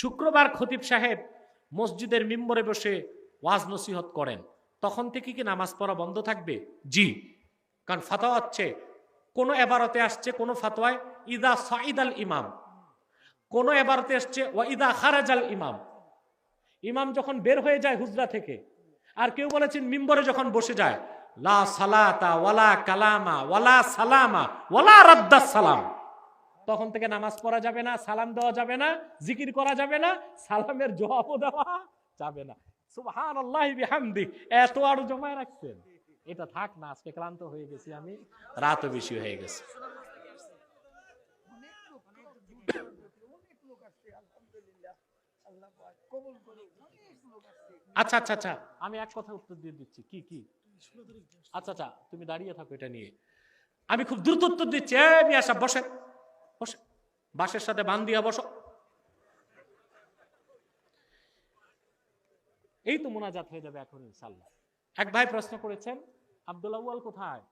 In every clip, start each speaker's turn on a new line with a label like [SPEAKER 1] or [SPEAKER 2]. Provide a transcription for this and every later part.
[SPEAKER 1] শুক্রবার খতিব সাহেব মসজিদের মিম্বরে বসে ওয়াজ নসিহত করেন। তখন থেকে কি নামাজ পড়া বন্ধ থাকবে? জি। কারণ ফাতোয়া হচ্ছে, কোনো এবারতে আসছে কোনো ফাতোয়ায়, ইদা সাইদ আল ইমাম। কোনো এবারতে আসছে ওয়া ইদা খারাজ আল ইমাম। ইমাম যখন বের হয়ে যায় হুজরা থেকে, আর কেউ বলেছেন মিম্বরে যখন বসে যায়, লা সালাতা ওয়ালা কালামা ওয়ালা সালামা ওয়ালা রাদ্দাস সালাম। তখন থেকে নামাজ পড়া যাবে না, সালাম দেওয়া যাবে না, জিকির করা যাবে না, সালামের জবাবও দেওয়া যাবে না। সুবহান আল্লাহ এত আরও জমায় রাখছেন। এটা থাক না, আজকে ক্লান্ত হয়ে গেছি আমি, রাতও বেশি হয়ে গেছে। আচ্ছা আচ্ছা আচ্ছা আমি এক কথা উত্তর দিয়ে দিচ্ছি, কি কি? আচ্ছা আচ্ছা তুমি দাঁড়িয়ে থাকো এটা নিয়ে। আমি খুব দ্রুত উত্তর দিচ্ছি বসেন। বসে বাসের সাথে বান দিয়া বসো। এই তো মোনাজাত হয়ে যাবে এখন ইনশাল্লাহ এক ভাই প্রশ্ন করেছেন, আব্দুল আউয়াল কোথায়?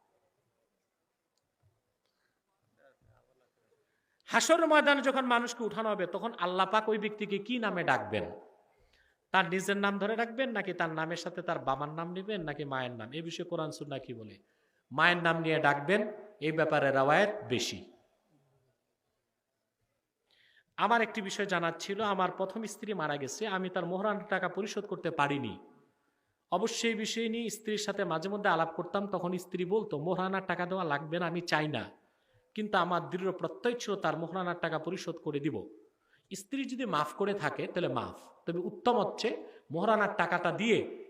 [SPEAKER 1] হাসর ময়দানে যখন মানুষকে উঠানো হবে, তখন আল্লাহ পাক ওই ব্যক্তিকে কি নামে ডাকবেন? তার নিজের নাম ধরে রাখবেন, নাকি তার নামের সাথে তার বাবার নাম নেবেন, নাকি মায়ের নাম? এ বিষয়ে কোরআন, সুন্নাহ কি বলে? মায়ের নাম নিয়ে ডাকবেন, এই ব্যাপারে রাওয়ায়ত বেশি। আমার একটি বিষয় জানার ছিল, আমার প্রথম স্ত্রী মারা গেছে, আমি তার মোহরান টাকা পরিশোধ করতে পারিনি। অবশ্যই এই বিষয় নিয়ে স্ত্রীর সাথে মাঝে মধ্যে আলাপ করতাম, তখন স্ত্রী বলতো, মোহরানার টাকা দেওয়া লাগবে না, আমি চাই না। কিন্তু আমার দৃঢ় প্রত্যয় ছিল, তার মোহরানার টাকা পরিশোধ করে দিব। স্ত্রী যদি মাফ করে থাকে, তাহলে মাফ। তবে উত্তম হচ্ছে, মোহরানার টাকাটা দিয়ে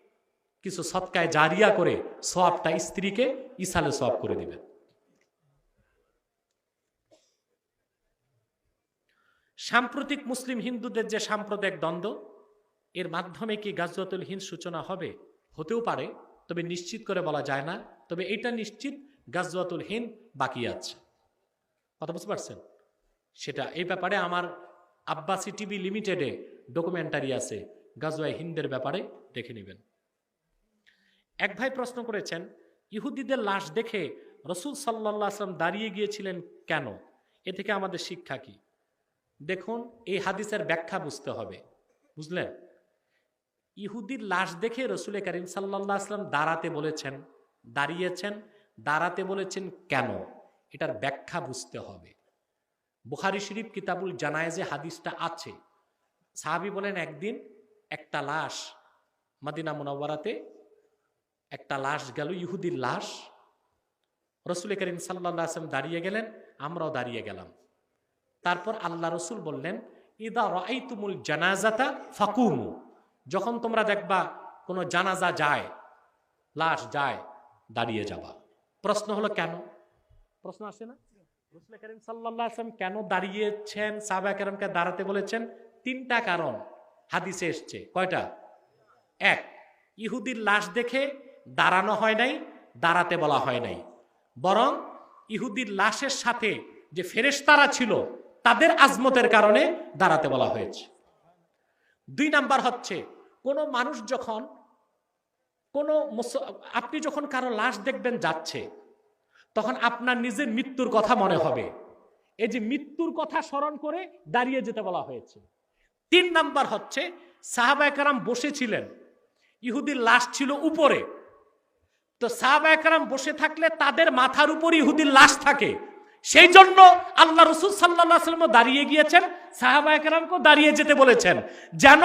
[SPEAKER 1] কিছু সৎকায় জারিয়া করে সবটা স্ত্রীকে ইসালে সব করে দিবেন। সাম্প্রতিক মুসলিম হিন্দুদের যে সাম্প্রদায়িক দ্বন্দ্ব, এর মাধ্যমে কি গাজওয়াতুল হিন্দ সূচনা হবে? হতেও পারে, তবে নিশ্চিত করে বলা যায় না। তবে এটা নিশ্চিত গাজওয়াতুল হিন্দ বাকি আছে। কথা বুঝতে পারছেন? সেটা এই ব্যাপারে আমার আব্বাসি টিভি লিমিটেডে ডকুমেন্টারি আছে। গাজওয়াই হিন্দের ব্যাপারে দেখে নেবেন। এক ভাই প্রশ্ন করেছেন, ইহুদিদের লাশ দেখে রসুল সাল্লাহ আসলাম দাঁড়িয়ে গিয়েছিলেন কেন? এ থেকে আমাদের শিক্ষা কি? দেখুন, এই হাদিসের ব্যাখ্যা বুঝতে হবে। বুঝলেন? ইহুদির লাশ দেখে রসুল করিম সাল্লাহ আসলাম দাঁড়াতে বলেছেন। দাঁড়িয়েছেন। দাঁড়াতে বলেছেন কেন? এটার ব্যাখ্যা বুঝতে হবে। বুখারি শরীফ কিতাবুল জানায় যে হাদিসটা আছে। সাহাবি বলেন, একদিন একটা লাশ মাদিনা মুনাওয়ারাতে একটা লাশ গেল, ইহুদির লাশ। রসুল করিম সাল্লাহ আসলাম দাঁড়িয়ে গেলেন, আমরাও দাঁড়িয়ে গেলাম। তারপর আল্লাহ রসুল বললেন, ইদা রাই তুমুল জানাজাতা ফাকুমু। যখন তোমরা দেখবা কোনো জানাজা যায়, লাশ যায়, দাঁড়িয়ে যাবা। প্রশ্ন হলো কেন? প্রশ্ন আসে না? আসলাম কেন দাঁড়িয়েছেন? সাহবা দাঁড়াতে বলেছেন, তিনটা কারণ হাদিসে এসছে। কয়টা? এক, ইহুদির লাশ দেখে দাঁড়ানো হয় নাই, দাঁড়াতে বলা হয় নাই। বরং ইহুদির লাশের সাথে যে ফেরেশতারা ছিল তাদের আজমতের কারণে দাঁড়াতে বলা হয়েছে। দুই নাম্বার হচ্ছে, কোনো মানুষ যখন, কোনো আপনি যখন কারও লাশ দেখবেন যাচ্ছে, তখন আপনার নিজের মৃত্যুর কথা মনে হবে। এই যে মৃত্যুর কথা স্মরণ করে দাঁড়িয়ে যেতে বলা হয়েছে। তিন নাম্বার হচ্ছে সাহাবায়কারাম বসেছিলেন। ইহুদির লাশ ছিল উপরে। তো সাহাবায়কারাম বসে থাকলে তাদের মাথার উপর ইহুদির লাশ থাকে। সেই জন্য আল্লাহ রসুল সাল্লাহ সাল্লাম দাঁড়িয়ে গিয়েছেন সাহাবায়করামকেও দাঁড়িয়ে যেতে বলেছেন, যেন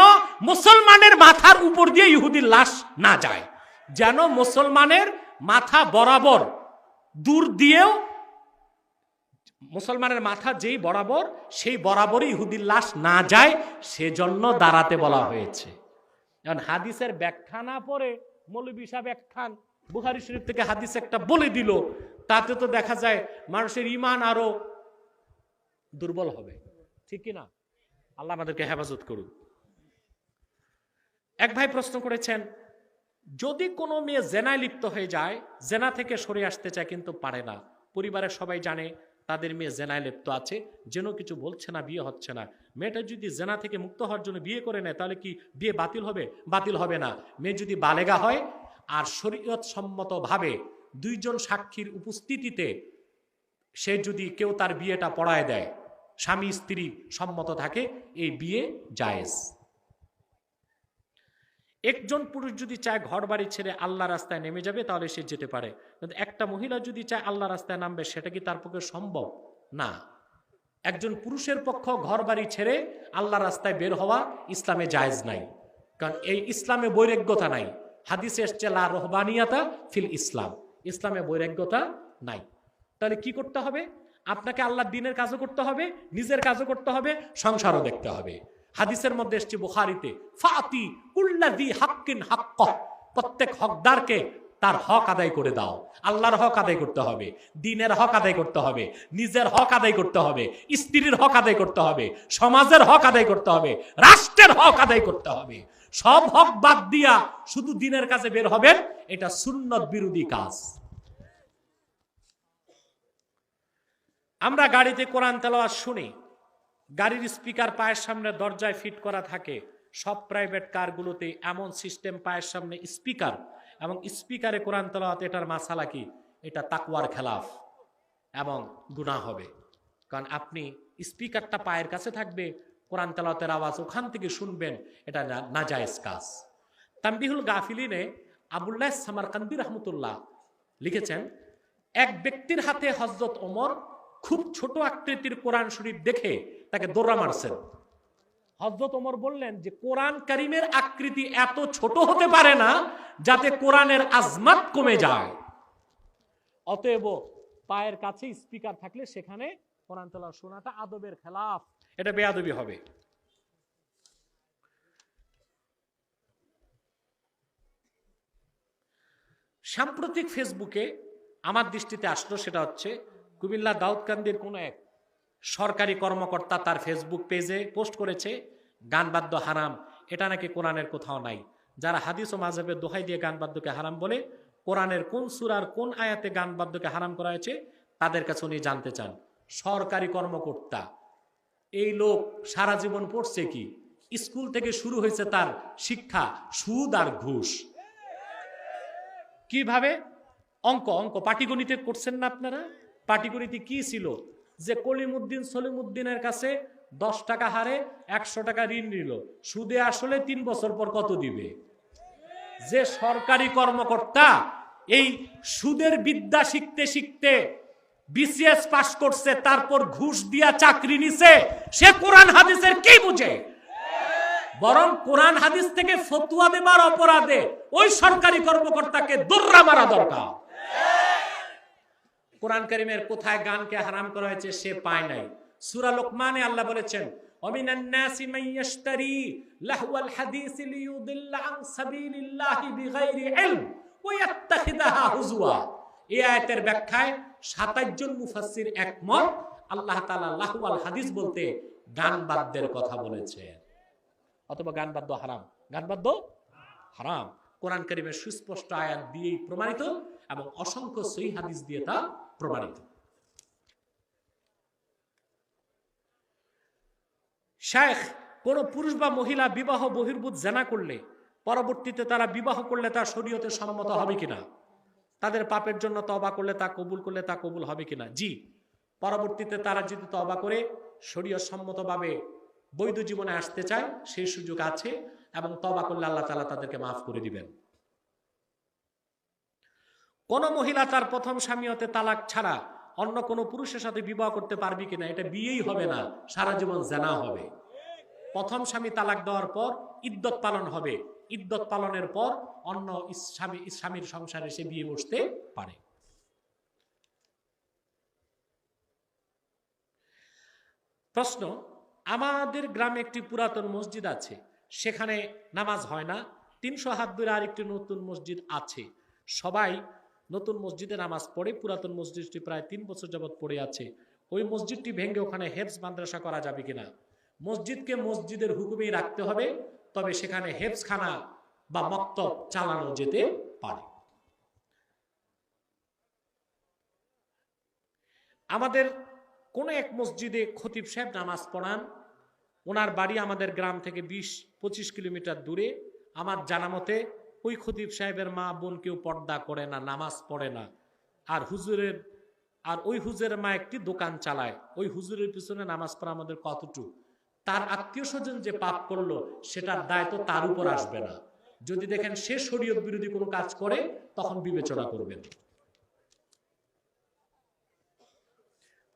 [SPEAKER 1] মুসলমানের মাথার উপর দিয়ে ইহুদির লাশ না যায়, যেন মুসলমানের মাথা বরাবর দূর দিয়েও মুসলমানের মাথা যেই বরাবর, সেই বরাবরই ইহুদির লাশ না যায়, সেজন্য দাঁড়াতে বলা হয়েছে। এখন হাদিসের ব্যাখ্যা না পড়ে মৌলবী সাহেব একখান বুহারি শরীফ থেকে হাদিস একটা বলে দিল তাতে তো দেখা যায় মানুষের ইমান আরও দুর্বল হবে। ঠিক কিনা? আল্লাহ আমাদেরকে হেফাজত করুন এক ভাই প্রশ্ন করেছেন, যদি কোনো মেয়ে জেনায় লিপ্ত হয়ে যায়, জেনা থেকে সরে আসতে চায় কিন্তু পারে না। পরিবারের সবাই জানে তাদের মেয়ে জেনায় লিপ্ত আছে, যেন কিছু বলছে না, বিয়ে হচ্ছে না। মেয়েটা যদি জেনা থেকে মুক্ত হওয়ার জন্য বিয়ে করে নেয়, তাহলে কি বিয়ে বাতিল হবে? বাতিল হবে না। মেয়ে যদি বালেগা হয়, আর শরীয়ত সম্মতভাবে দুইজন সাক্ষীর উপস্থিতিতে সে যদি কেউ তার বিয়েটা পড়ায় দেয়, স্বামী স্ত্রী সম্মত থাকে, এই বিয়ে জায়েজ। একজন পুরুষ যদি চায় ঘর বাড়ি ছেড়ে আল্লাহ রাস্তায় নেমে যাবে, তাহলে সে যেতে পারে। কিন্তু একটা মহিলা যদি চায় আল্লাহ রাস্তায় নামবে, সেটা কি তার পক্ষে সম্ভব? না। একজন পুরুষের পক্ষ ঘর বাড়ি ছেড়ে আল্লাহ রাস্তায় বের হওয়া ইসলামে জায়েজ নাই। কারণ এই ইসলামে বৈরাগ্যতা নাই। হাদিসে এসছে, লা রহবানিয়াতা ফিল ইসলাম। ইসলামে বৈরাগ্যতা নাই। তাহলে কি করতে হবে? আপনাকে আল্লাহ দিনের কাজও করতে হবে, নিজের কাজও করতে হবে, সংসারও দেখতে হবে। হাদিসের মধ্যে এসছে বুখারিতে, ফাতি কুল্লাদি হাক্কিন হাক্ক প্রত্যেক হকদারকে তার হক আদায় করে দাও। আল্লাহর হক আদায় করতে হবে, দিনের হক আদায় করতে হবে, নিজের হক আদায় করতে হবে, স্ত্রীর হক আদায় করতে হবে, সমাজের হক আদায় করতে হবে, রাষ্ট্রের হক আদায় করতে হবে। সব হক বাদ দিয়া শুধু দিনের কাজে বের হবেন, এটা সুন্নত বিরোধী কাজ। আমরা গাড়িতে কোরআন তেলাওয়াত শুনি, গাড়ির স্পিকার পায়ের সামনে দরজায় ফিট করা থাকে, সব প্রাইভেট কারগুলোতে এমন সিস্টেম পায়ের সামনে স্পিকার, এবং স্পিকারে কোরআন তেলাওয়াত, এটার মাসালা কি? এটা তাকুয়ার খেলাফ, এবং গুনাহ হবে। কারণ আপনি স্পিকারটা পায়ের কাছে থাকবে কোরআন তেলাওয়াতের আওয়াজ ওখান থেকে শুনবেন, এটা নাজায়েজ কাজ। তাম্বিহুল গাফিলিনে আবুল্লাহ সামারকান্দি রহমতুল্লাহ লিখেছেন, এক ব্যক্তির হাতে হজরত ওমর খুব ছোট আকৃতির কোরআন শরীফ দেখে তাকে দৌড়া মারছেন। হজরত ওমর বললেন যে, কোরআন করিমের আকৃতি এত ছোট হতে পারে না যাতে কোরআনের আজমাত কমে যায়। অতএব পায়ের কাছে স্পিকার থাকলে সেখানে কোরআন শোনাটা আদবের খেলাফ। এটা হবে। সাম্প্রতিক ফেসবুকে আমার দৃষ্টিতে আসলো সেটা হচ্ছে কুমিল্লা দাউদকান্দির কোনো এক সরকারি কর্মকর্তা তার ফেসবুক পেজে পোস্ট করেছে, গান বাদ্য হারাম, এটা নাকি কোরআনের কোথাও নাই? যারা হাদিস ও মাঝহের দোহাই দিয়ে গান বাদ্যকে হারাম বলে, কোরআনের কোন সুরার কোন আয়াতে গান বাদ্যকে হারাম করা হয়েছে, তাদের কাছে উনি জানতে চান। সরকারি কর্মকর্তা। এই লোক সারা জীবন পড়ছে কি? স্কুল থেকে শুরু হয়েছে তার শিক্ষা, সুদ আর ঘুষ। কীভাবে? অঙ্ক অঙ্ক। পাটিগণিতে করছেন না আপনারা? পাটিগণিতে কি ছিল? যে কলিমুদ্দিন সলিমুদ্দিনের কাছে দশ টাকা হারে একশো টাকা ঋণ নিল। সুদে আসলে তিন বছর পর কত দিবে? যে সরকারি কর্মকর্তা এই সুদের বিদ্যা শিখতে শিখতে বিসিএস পাশ করছে তারপর ঘুষ দিয়া চাকরি নিছে সে কোরআন হাদিসের কি বুঝে বরং কোরআন হাদিস থেকে ফতুয়া দেবার অপরাধে ওই সরকারি কর্মকর্তাকে দোর্রা মারা দরকার কোরআন করিমের কোথায় গানকে হারাম করা হয়েছে সে পায় নাই সূরা লোকমানে আল্লাহ বলেছেন ومن الناس من يشتري لهو الحديث ليضل عن سبيل الله بغير علم ويتخذها هزوا এই আয়াতের ব্যাখ্যায় 27 জন মুফাসসির একমত, আল্লাহ তাআলা লাহওয়াল হাদিস বলতে গান বাদ্যের কথা বলেছেন। অথবা গান বাদ্য হারাম। গান বাদ্য হারাম। কোরআন করিমের সুস্পষ্ট আয়াত দিয়েই প্রমাণিত এবং অসংখ্য সই হাদিস দিয়ে তা প্রমাণিত। শেখ কোন পুরুষ বা মহিলা বিবাহ বহির্ভূত জেনা করলে, পরবর্তীতে তারা বিবাহ করলে তা শরীয়তে সম্মত হবে কিনা? তাদের পাপের জন্য তবা করলে তা কবুল করলে তা কবুল হবে কিনা? জি। পরবর্তীতে তারা যদি তবা করে শরীয় সম্মতভাবে বৈধ জীবনে আসতে চায়, সেই সুযোগ আছে এবং তবা করলে আল্লাহ তালা তাদেরকে মাফ করে দিবেন। কোন মহিলা তার প্রথম স্বামী হতে তালাক ছাড়া অন্য কোনো পুরুষের সাথে বিবাহ করতে পারবি কিনা, এটা বিয়েই হবে না, সারা জীবন জানা হবে। প্রথম স্বামী তালাক দেওয়ার পর ইদ্যত পালন হবে। ইদ্যত পালনের পর অন্য স্বামী স্বামীর সংসারে সে বিয়ে বসতে পারে। প্রশ্ন, আমাদের গ্রামে একটি পুরাতন মসজিদ আছে। সেখানে নামাজ হয় না। তিনশো হাত দূরে আরেকটি নতুন মসজিদ আছে। সবাই নতুন মসজিদে নামাজ পড়ে। পুরাতন মসজিদটি প্রায় তিন বছর যাবৎ পড়ে আছে। ওই মসজিদটি ভেঙে ওখানে হেফজ মাদ্রাসা করা যাবে কিনা? মসজিদকে মসজিদের হুকুমেই রাখতে হবে। তবে সেখানে হেফজখানা বা মক্তব চালানো যেতে পারে। আমাদের কোন এক মসজিদে খতিব সাহেব নামাজ পড়ান, ওনার বাড়ি আমাদের গ্রাম থেকে বিশ, পঁচিশ কিলোমিটার দূরে। আমার জানা মতে ওই খতিব সাহেবের মা বোন কেউ পর্দা করে না, নামাজ পড়ে না। আর হুজুরের, আর ওই হুজুরের মা একটি দোকান চালায়। ওই হুজুরের পিছনে নামাজ পড়া আমাদের কতটুকু? তার আত্মীয় স্বজন যে পাপ করল, সেটার দায় তো তার উপর আসবে না। যদি দেখেন সে শরীয়ত বিরোধী কোনো কাজ করে, তখন বিবেচনা করবেন।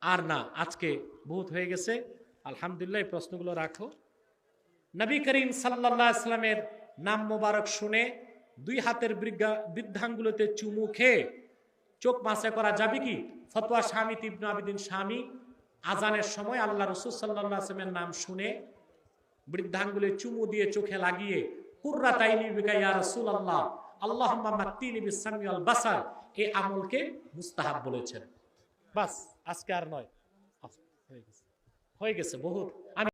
[SPEAKER 1] আর না, আজকে বহুত হয়ে গেছে। আলহামদুলিল্লাহ, এই প্রশ্নগুলো রাখো। নবী করিম সাল্লাহ ইসলামের নাম মোবারক শুনে দুই হাতের বৃদ্ধা- বৃদ্ধাঙ্গুলোতে চুমু খেয়ে চোখ মাসে করা যাবে কি? ফতোয়া স্বামী তিবন আবিদিন স্বামী আজানের সময় আল্লাহ রসুল সাল্লাহ আসলামের নাম শুনে বৃদ্ধাঙ্গুলে চুমু দিয়ে চোখে লাগিয়ে কুর্রা তাইনি বিকা ইয়া রসুল আল্লাহ আল্লাহ বাসার। এই আমলকে মুস্তাহাব বলেছেন। বাস, আজকে আর নয়। গেছে। হয়ে গেছে, বহুত। আমি